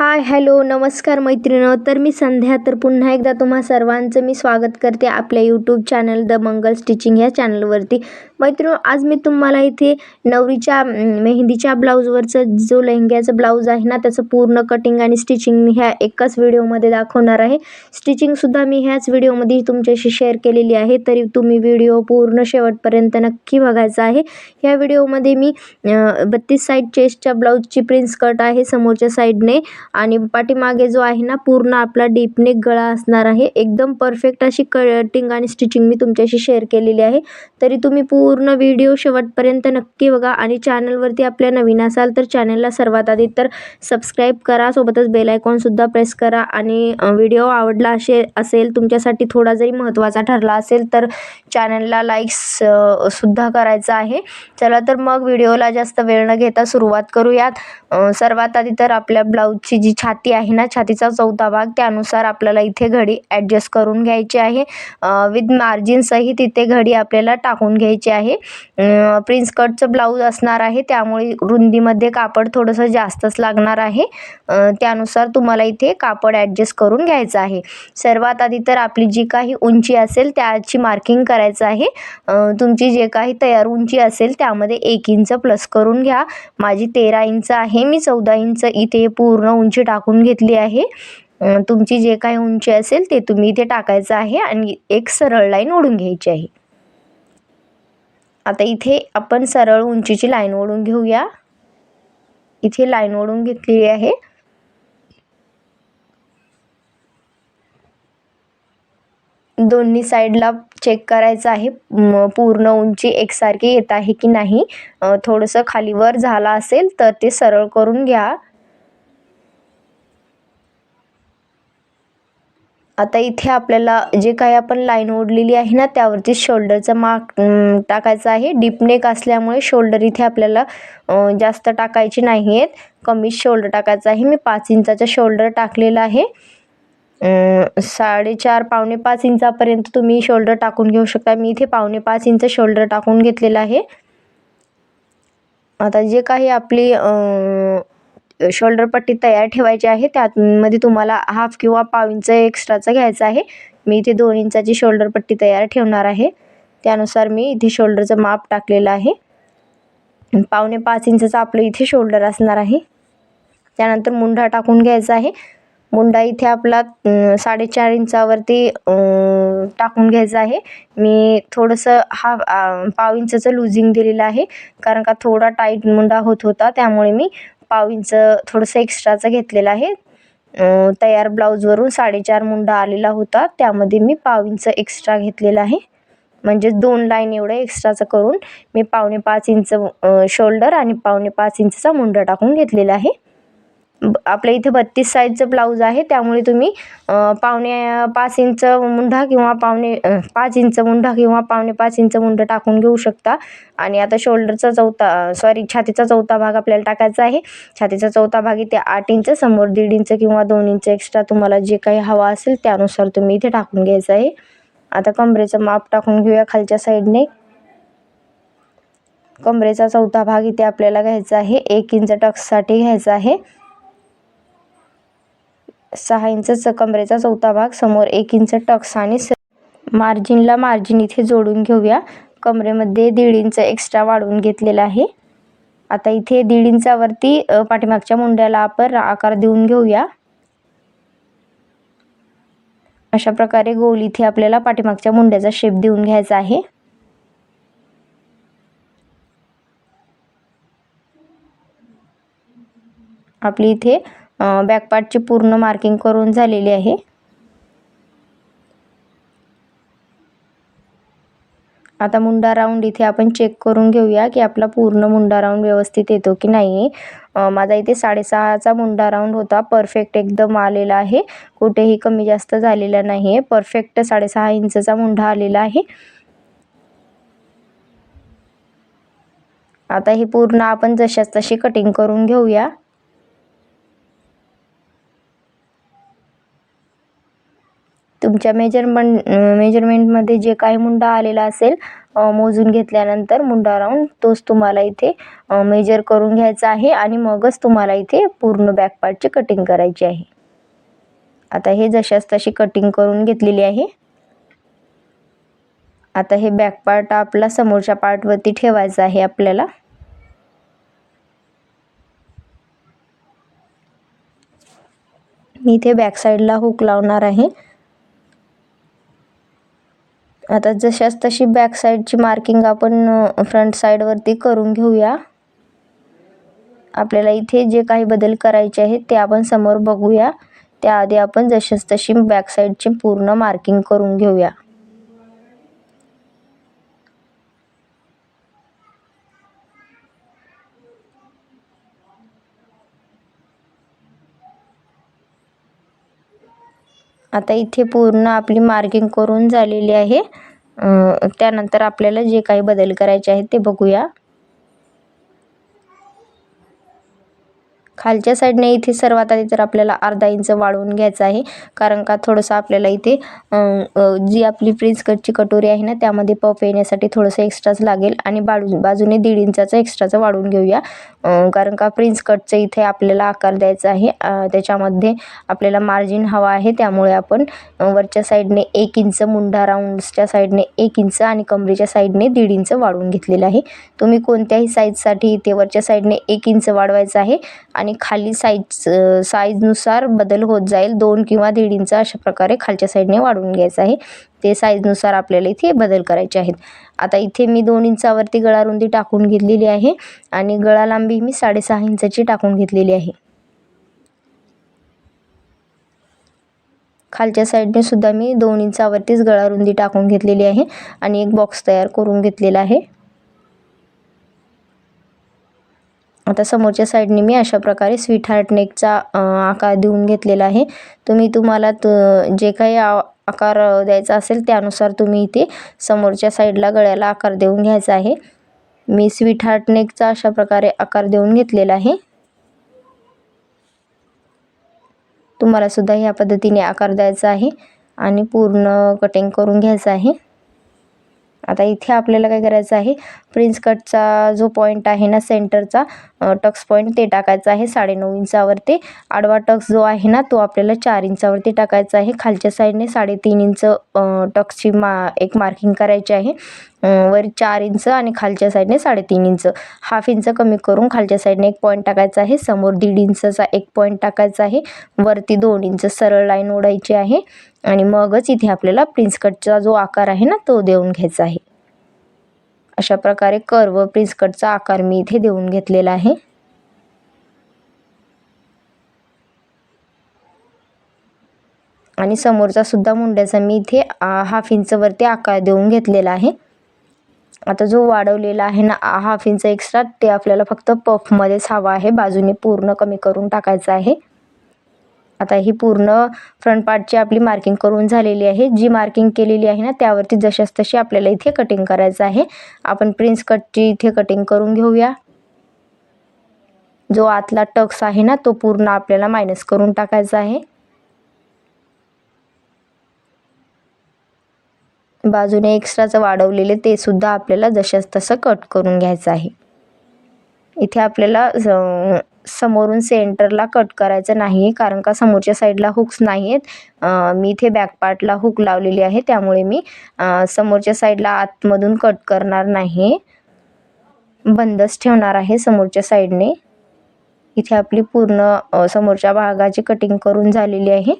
Hi hello नमस्कार मैत्रिणं तर मी संध्या तर पुन्हा एकदा तुम्हा सर्वांचं मी स्वागत करते आपल्या YouTube channel the Mangal stitching ह्या चॅनलवरती मैत्रिणो आज मी तुम्हाला इथे नवरीच्या मेहंदीच्या ब्लाऊजवरचं जो लेहंग्याचं ब्लाऊज आहे ना त्याचं पूर्ण कटिंग आणि स्टिचिंग ह्या एकाच व्हिडिओमध्ये दाखवणार आहे. स्टिचिंगसुद्धा मी ह्याच व्हिडिओमध्ये तुमच्याशी शेअर केलेली आहे. तरी तुम्ही व्हिडिओ पूर्ण शेवटपर्यंत नक्की बघायचा आहे. ह्या व्हिडिओमध्ये मी बत्तीस साईड चेस्टच्या ब्लाऊजची प्रिन्स कट आहे समोरच्या साईडने आणि पाठीमागे जो आहे ना पूर्ण आपला डीपने गळा असणार आहे. एकदम परफेक्ट अशी कटिंग आणि स्टिचिंग मी तुमच्याशी शेअर केलेली आहे. तरी तुम्ही पूर्ण व्हिडिओ शेवटपर्यंत नक्की बघा आणि चॅनलवरती आपल्या नवीन असाल तर चॅनलला सर्वात आधी तर सबस्क्राईब करा सोबतच बेल आयकॉनसुद्धा प्रेस करा आणि व्हिडिओ आवडला असे असेल तुमच्यासाठी थोडा जरी महत्त्वाचा ठरला असेल तर चॅनलला लाईक्स सुद्धा करायचं आहे. चला तर मग व्हिडिओला जास्त वेळ न घेता सुरुवात करूयात. सर्वात आधी तर आपल्या ब्लाऊजची जी छाती आहे ना छातीचा चौथा भाग त्यानुसार आपल्याला इथे घडी ॲडजस्ट करून घ्यायची आहे. विथ मार्जिन तिथे इथे घडी आपल्याला टाकून घ्यायची आहे. आहे. प्रिन्स कटचं ब्लाऊज असणार आहे. त्यामुळे रुंदीमध्ये कापड थोडंसं जास्तच लागणार आहे. त्यानुसार तुम्हाला इथे कापड ॲडजस्ट करून घ्यायचं आहे. सर्वात आधी तर आपली जी काही उंची असेल त्याची मार्किंग करायचं आहे. तुमची जे काही तयार उंची असेल त्यामध्ये एक इंच प्लस करून घ्या. माझी तेरा इंच आहे. मी चौदा इंच इथे पूर्ण उंची टाकून घेतली आहे. तुमची जे काही उंची असेल ते तुम्ही इथे टाकायचं आहे आणि एक सरळ लाईन ओढून घ्यायची आहे. आता इथे आपण सरळ उंचीची लाईन ओढून घेऊया. इथे लाईन ओढून घेतलेली आहे. दोन्ही साईडला चेक करायचं आहे. पूर्ण उंची एकसारखी येत आहे की नाही? थोडंसं खालीवर झाला असेल तर ते सरळ करून घ्या. आता इथे आपल्याला जे काही आपण लाईन ओढलेली आहे ना त्यावरती शोल्डरचं मार्क टाकायचा टाकायचं आहे. डीपनेक असल्यामुळे शोल्डर इथे आपल्याला जास्त टाकायची नाही आहेत कमी शोल्डर टाकायचं आहे. मी पाच इंचाचा शोल्डर टाकलेला आहे. साडेचार पावणे पाच इंचापर्यंत तुम्ही शोल्डर टाकून घेऊ शकता. मी इथे पावणे पाच इंच शोल्डर टाकून घेतलेलं आहे. आता जे काही आपली शोल्डर पट्टी तयार ठेवायची आहे. त्यामध्ये तुम्हाला हाफ किंवा पाव इंच एक्स्ट्राचं घ्यायचं आहे. मी इथे दोन इंचाची शोल्डर पट्टी तयार ठेवणार आहे. त्यानुसार मी इथे शोल्डरचं माप टाकलेलं आहे. पावणे पाच इंचचं आपलं इथे शोल्डर असणार आहे. त्यानंतर मुंढा टाकून घ्यायचा आहे. मुंडा इथे आपला साडेचार इंचावरती टाकून घ्यायचा आहे. मी थोडंसं हा पाव इंचचं लुझिंग दिलेलं आहे. कारण का थोडा टाईट मुंडा होत होता. त्यामुळे मी पाव इंच थोडंसं एक्स्ट्राचं घेतलेलं आहे. तयार ब्लाऊजवरून साडेचार मुंडा आलेला होता. त्यामध्ये मी पाव इंच एक्स्ट्रा घेतलेला आहे. म्हणजे दोन लाईन एवढं एक्स्ट्राचं करून मी पावणे पाच इंच शोल्डर आणि पावणे पाच इंचचा मुंडा टाकून घेतलेला आहे. आपल्या इथे बत्तीस साईजचं ब्लाऊज आहे. त्यामुळे तुम्ही पावणे पाच इंच मुंढा किंवा पावणे पाच इंच मुंढा किंवा पावणे पाच इंच मुंढा टाकून घेऊ शकता. आणि आता शोल्डरचा चौथा सॉरी छातीचा चौथा भाग आपल्याला टाकायचा आहे. छातीचा चौथा भाग इथे आठ इंच समोर दीड इंच किंवा दोन इंच एक्स्ट्रा तुम्हाला जे काही हवा असेल त्यानुसार तुम्ही इथे टाकून घ्यायचं आहे. आता कमरेचं माप टाकून घेऊया खालच्या साईडने कमरेचा चौथा भाग इथे आपल्याला घ्यायचा आहे. एक इंच टक्ससाठी घ्यायचा आहे. सहा इंच कमरेचा चौथा भाग समोर एक इंच टक्स आणि स मार्जिनला मार्जिन इथे जोडून घेऊया. कमरेमध्ये दीड इंच एक्स्ट्रा वाढवून घेतलेला आहे. आता इथे दीड इंचावरती पाठीमागच्या मुंड्याला आपण आकार देऊन घेऊया. अशा प्रकारे गोल इथे आपल्याला पाठीमागच्या मुंड्याचा शेप देऊन घ्यायचा आहे. आपली इथे बॅकपार्टची पूर्ण मार्किंग करून झालेली आहे. आता मुंडा राऊंड इथे आपण चेक करून घेऊया की आपला पूर्ण मुंडा राऊंड व्यवस्थित येतो की नाही माझा इथे साडेसहाचा मुंडा राऊंड होता. परफेक्ट एकदम आलेला आहे. कुठेही कमी जास्त झालेला नाही आहे परफेक्ट साडेसहा इंचचा मुंडा आलेला आहे. आता ही पूर्ण आपण जशाच तशी कटिंग करून घेऊया. तुमच्या मेजरमेंट मेजरमेंटमध्ये जे काही मुंडा आलेला असेल मोजून घेतल्यानंतर मुंडा राऊंड तोच तुम्हाला इथे मेजर करून घ्यायचा आहे आणि मगच तुम्हाला इथे पूर्ण बॅक पार्टची कटिंग करायची आहे. आता हे जशाच तशी कटिंग करून घेतलेली आहे. आता हे बॅक पार्ट आपला समोरच्या पार्टवरती ठेवायचा आहे आपल्याला. मी इथे बॅक साईडला हुक लावणार आहे. आता जशाच तशी बॅक साईडची मार्किंग आपण फ्रंट साईडवरती करून घेऊया. आपल्याला इथे जे काही बदल करायचे आहेत ते आपण समोर बघूया. त्याआधी आपण जशाच तशी बॅक साईडची पूर्ण मार्किंग करून घेऊया. आता इथे पूर्ण आपली मार्किंग करून झालेली आहे. त्यानंतर आपल्याला जे काही बदल करायचे आहेत ते बघूया. खालच्या साईडने इथे सर्वात आधी तर आपल्याला अर्धा इंच वाढवून घ्यायचं आहे. कारण का थोडंसं आपल्याला इथे जी आपली प्रिन्स कटची कटोरी आहे ना त्यामध्ये पफ येण्यासाठी थोडंसं एक्स्ट्राच लागेल आणि बाजू बाजूने दीड इंचाचं एक्स्ट्राचं वाढवून घेऊया. कारण का प्रिन्स कटचं इथे आपल्याला आकार द्यायचा आहे. त्याच्यामध्ये आपल्याला मार्जिन हवा आहे. त्यामुळे आपण वरच्या साईडने एक इंच मुंडा राऊंड्सच्या साईडने एक इंच आणि कमरेच्या साईडने दीड इंच वाढवून घेतलेलं आहे. तुम्ही कोणत्याही साईजसाठी इथे वरच्या साईडने एक इंच वाढवायचं आहे आणि आणि खाली साईज साईजनुसार बदल होत जाईल. दोन किंवा दीड इंच अशा प्रकारे खालच्या साईडने वाढून घ्यायचं आहे. ते साईजनुसार आपल्याला इथे बदल करायचे आहेत. आता इथे मी दोन इंचावरती गळा रुंदी टाकून घेतलेली आहे आणि गळा लांबी मी साडेसहा इंचाची टाकून घेतलेली आहे. खालच्या साईडने सुद्धा मी दोन इंचावरतीच गळा रुंदी टाकून घेतलेली आहे आणि एक बॉक्स तयार करून घेतलेला आहे. आता समोरच्या साईडने मी अशा प्रकारे स्वीट हार्ट नेकचा आकार देऊन घेतलेला आहे. तुम्ही तुम्हाला जे काही आकार द्यायचा असेल त्यानुसार तुम्ही इथे समोरच्या साईडला गळ्याला आकार देऊन घ्यायचा आहे. मी स्वीट हार्ट नेकचा अशा प्रकारे आकार देऊन घेतलेला आहे. तुम्हाला सुद्धा ह्या पद्धतीने आकार द्यायचा आहे आणि पूर्ण कटिंग करून घ्यायचं आहे. आता इथे आपल्याला काय करायचं आहे? प्रिन्स कटचा जो पॉईंट आहे ना सेंटरचा टक्स पॉईंट ते टाकायचा आहे साडेनऊ इंचावरती. आडवा टक्स जो आहे ना तो आपल्याला चार इंचावरती टाकायचा आहे. खालच्या साईडने साडेतीन इंच टक्सची मा एक मार्किंग करायची आहे. वर चार इंच आणि खालच्या साईडने साडेतीन इंच. हाफ इंच कमी करून खालच्या साईडने एक पॉईंट टाकायचा आहे. समोर दीड इंचचा एक पॉईंट टाकायचा आहे. वरती दोन इंच सरळ लाईन ओढायची आहे. आणि मगच इथे आपल्याला प्रिन्स कटचा जो आकार आहे ना तो देऊन घ्यायचा आहे. अशा प्रकारे कर्व प्रिन्स कटचा आकार मी इथे देऊन घेतलेला आहे. आणि समोरचा सुद्धा मुंड्याचा मी इथे हाफ इंच वरती आकार देऊन घेतलेला आहे. आता जो वाढवलेला आहे ना हाफ इंच एक्स्ट्रा ते आपल्याला फक्त पफमध्येच हवा आहे. बाजूने पूर्ण कमी करून टाकायचं आहे. आता ही पूर्ण फ्रंट पार्टची आपली मार्किंग करून झालेली आहे जी मार्किंग केलेली आहे ना त्यावरती जशास तशी आपल्याला इथे कटिंग करायचं आहे. आपण प्रिन्स कटची इथे कटिंग करून घेऊया. जो आतला टक्स आहे ना तो पूर्ण आपल्याला मायनस करून टाकायचा आहे. बाजूने एक्स्ट्राचं वाढवलेले ते सुद्धा आपल्याला जशास तसं कट करून घ्यायचं आहे. इथे आपल्याला समोरून सेंटरला कट करायचं नाही कारण का समोरच्या साईडला हुक्स नाही आहेत मी इथे बॅकपार्टला हुक लावलेली आहे त्यामुळे मी समोरच्या साईडला आतमधून कट करणार नाही बंदच ठेवणार आहे समोरच्या साईडने. इथे आपली पूर्ण समोरच्या भागाची कटिंग करून झालेली आहे.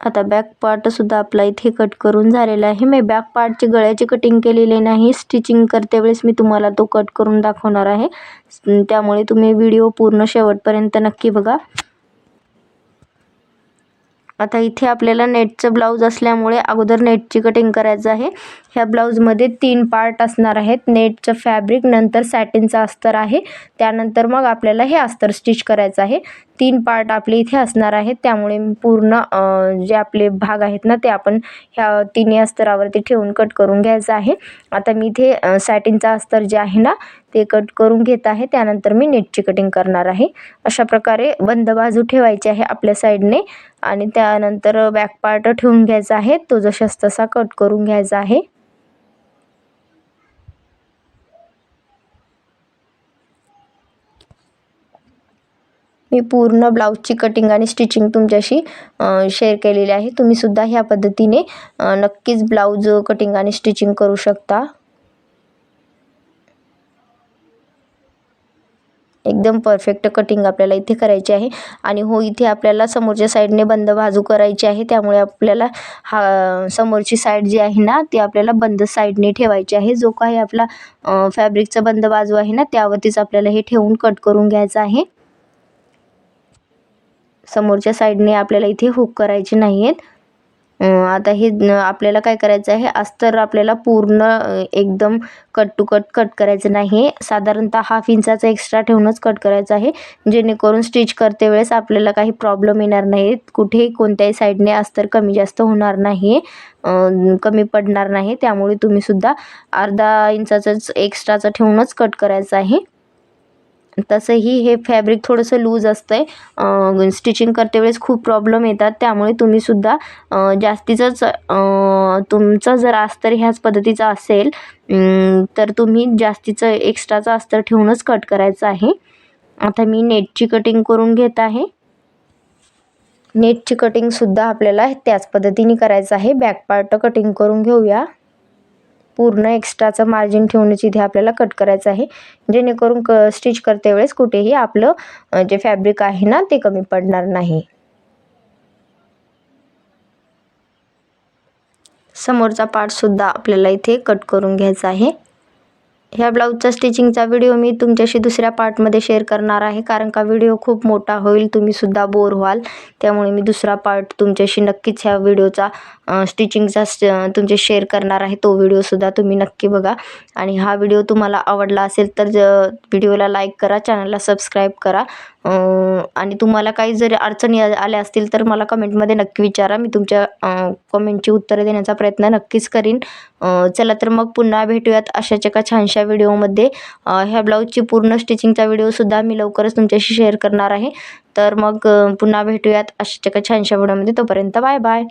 आता बॅक पार्टसुद्धा आपला इथे कट करून झालेला आहे. मी बॅक पार्टची गळ्याची कटिंग केलेली नाही. स्टिचिंग करते वेळेस मी तुम्हाला तो कट करून दाखवणार आहे. त्यामुळे तुम्ही व्हिडिओ पूर्ण शेवटपर्यंत नक्की बघा. आता इथे आपल्याला नेटचं ब्लाऊज असल्यामुळे अगोदर नेटची कटिंग करायचं आहे. ह्या ब्लाऊजमध्ये तीन पार्ट असणार आहेत. नेटचं फॅब्रिक नंतर सॅटिनचं अस्तर आहे. त्यानंतर मग आपल्याला हे अस्तर स्टिच करायचं आहे. तीन पार्ट आपले इथे असणार आहेत. त्यामुळे पूर्ण जे आपले भाग आहेत ना ते आपण ह्या तिन्ही अस्तरावरती ठेवून कट करून घ्यायचं आहे. आता मी इथे सॅटिनचा अस्तर जे आहे ना ते कट करून घेत आहे. त्यानंतर मी नेटची कटिंग करणार आहे. अशा प्रकारे बंद बाजू ठेवायची आहे आपल्या साईडने आणि त्यानंतर बॅक पार्ट ठेवून घ्यायचा आहे. तो जशास तसा कट करून घ्यायचा आहे. मी पूर्ण ब्लाऊजची कटिंग आणि स्टिचिंग तुमच्याशी शेअर केलेली आहे. तुम्हीसुद्धा ह्या पद्धतीने नक्कीच ब्लाऊज कटिंग आणि स्टिचिंग करू शकता. एकदम परफेक्ट कटिंग आपल्याला इथे करायची आहे. आणि हो इथे आपल्याला समोरच्या साईडने बंद बाजू करायची आहे. त्यामुळे आपल्याला हा समोरची साईड जी आहे ना ती आपल्याला बंद साईडने ठेवायची आहे. जो काही आपला फॅब्रिकचा बंद बाजू आहे ना त्यावरतीच आपल्याला हे ठेवून कट करून घ्यायचं आहे. समोरच्या साईडने आपल्याला इथे हुक करायचे नाही आहेत आता हे आपल्याला काय करायचं आहे? अस्तर आपल्याला पूर्ण एकदम कट टू कट कट करायचं नाही. साधारणतः हाफ इंचाचा एक्स्ट्रा ठेवूनच कट करायचं आहे. जेणेकरून स्टिच करते वेळेस आपल्याला काही प्रॉब्लेम येणार नाहीत कुठेही कोणत्याही साईडने अस्तर कमी जास्त होणार नाही. कमी पडणार नाही. त्यामुळे तुम्हीसुद्धा अर्धा इंचाचंच एक्स्ट्राचं ठेवूनच कट करायचं आहे. तसंही हे फॅब्रिक थोडंसं लूज असतं आहे स्टिचिंग करते वेळेस खूप प्रॉब्लेम येतात. त्यामुळे तुम्हीसुद्धा जास्तीचंच तुमचं जर अस्तर ह्याच पद्धतीचं असेल तर तुम्ही जास्तीचं एक्स्ट्राचं अस्तर ठेवूनच कट करायचं आहे. आता मी नेटची कटिंग करून घेत आहे. नेटची कटिंगसुद्धा आपल्याला त्याच पद्धतीने करायचं आहे. बॅक पार्ट कटिंग करून घेऊया. पूर्ण एक्स्ट्राचं मार्जिन ठेवूनच इथे आपल्याला कट करायचं आहे. जेणेकरून क स्टिच करते वेळेस कुठेही आपलं जे फॅब्रिक आहे ना ते कमी पडणार नाही. समोरचा पार्टसुद्धा आपल्याला इथे कट करून घ्यायचा आहे. ह्या ब्लाऊजचा स्टिचिंगचा व्हिडिओ मी तुमच्याशी दुसऱ्या पार्टमध्ये शेअर करणार आहे. कारण का व्हिडिओ खूप मोठा होईल तुम्हीसुद्धा बोर व्हाल. त्यामुळे मी दुसरा पार्ट तुमच्याशी नक्कीच ह्या व्हिडिओचा स्टिचिंगचा तुमचे शेअर करणार आहे. तो व्हिडिओसुद्धा तुम्ही नक्की बघा. आणि हा व्हिडिओ तुम्हाला आवडला असेल तर ज व्हिडिओला लाईक करा चॅनलला सबस्क्राईब करा. आणि तुम्हाला काही जरी अडचणी आल्या असतील तर मला कमेंटमध्ये नक्की विचारा. मी तुमच्या कमेंटची उत्तरं देण्याचा प्रयत्न नक्कीच करीन. चला तर मग पुन्हा भेटूयात अशाच एका छानशा व्हिडिओमध्ये. ह्या ब्लाऊजची पूर्ण स्टिचिंगचा व्हिडिओसुद्धा मी लवकरच तुमच्याशी शेअर करणार आहे. तर मग पुन्हा भेटूयात अशाच एका छानशा व्हिडिओमध्ये. तोपर्यंत बाय बाय.